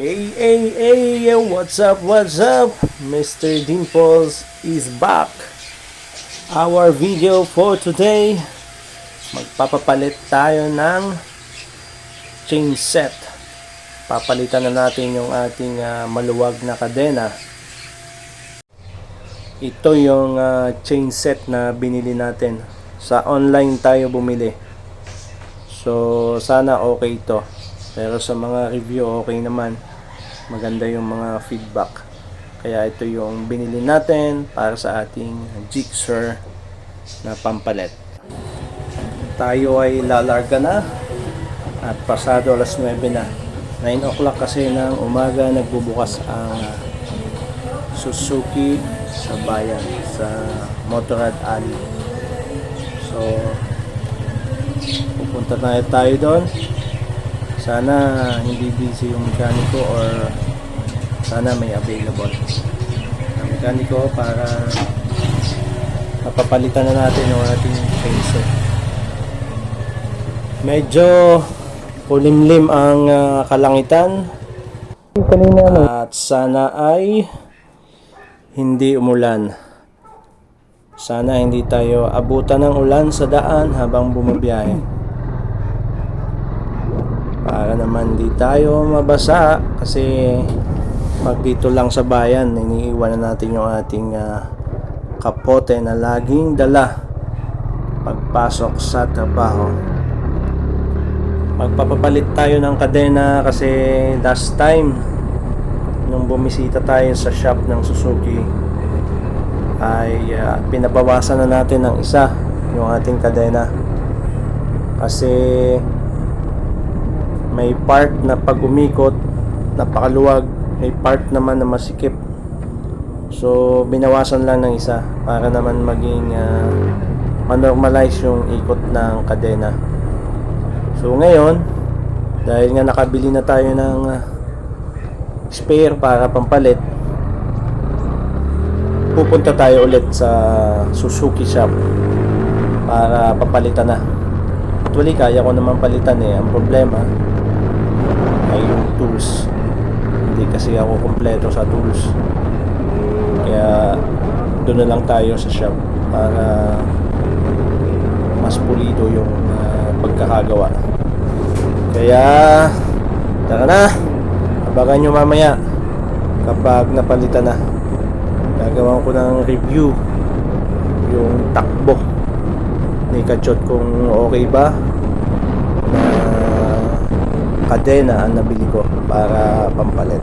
Hey, hey, hey, what's up, what's up? Mr. Dimples is back. Our video for today, magpapapalit tayo ng chain set. Papalitan na natin yung ating ah, maluwag na kadena. Ito yung ah, chain set na binili natin. Sa online tayo bumili. So, sana okay ito. Pero sa mga review, okay naman. Maganda yung mga feedback. Kaya ito yung binili natin para sa ating jigsaw na pampalit. Tayo ay lalarga na at pasado alas 9 na. 9 o'clock kasi ng umaga nagbubukas ang Suzuki sa bayan sa Motorrad Alley. So, pupunta tayo tayo doon. Sana hindi busy yung mekaniko or sana may available na mekaniko para napapalitan na natin yung ating pencil. Medyo kulimlim ang ah, kalangitan. At sana ay hindi umulan. Sana hindi tayo abutan ng ulan sa daan habang bumabiyahe. Para naman di tayo mabasa kasi pag dito lang sa bayan, iniiwan na natin yung ating ah, kapote na laging dala pagpasok sa trabaho. Magpapapalit tayo ng kadena kasi last time nung bumisita tayo sa shop ng Suzuki ay ah, pinabawasan na natin ng isa yung ating kadena kasi may part na pag umikot napakaluwag. May part naman na masikip. So binawasan lang ng isa para naman maging ah, manormalize yung ikot ng kadena. So ngayon dahil nga nakabili na tayo ng ah, spare para pampalit pupunta tayo ulit sa Suzuki shop para papalitan na. Actually kaya ko naman palitan eh. Ang problema ay yung tools. Hindi kasi ako kompleto sa tools. Kaya doon na lang tayo sa shop para mas pulido yung ah, pagkakagawa. Kaya tara na. Abangan nyo mamaya. Kapag napalitan na. Gagawa ko ng review yung takbo ni Kachot kung okay ba kadena ang nabili ko para pampalit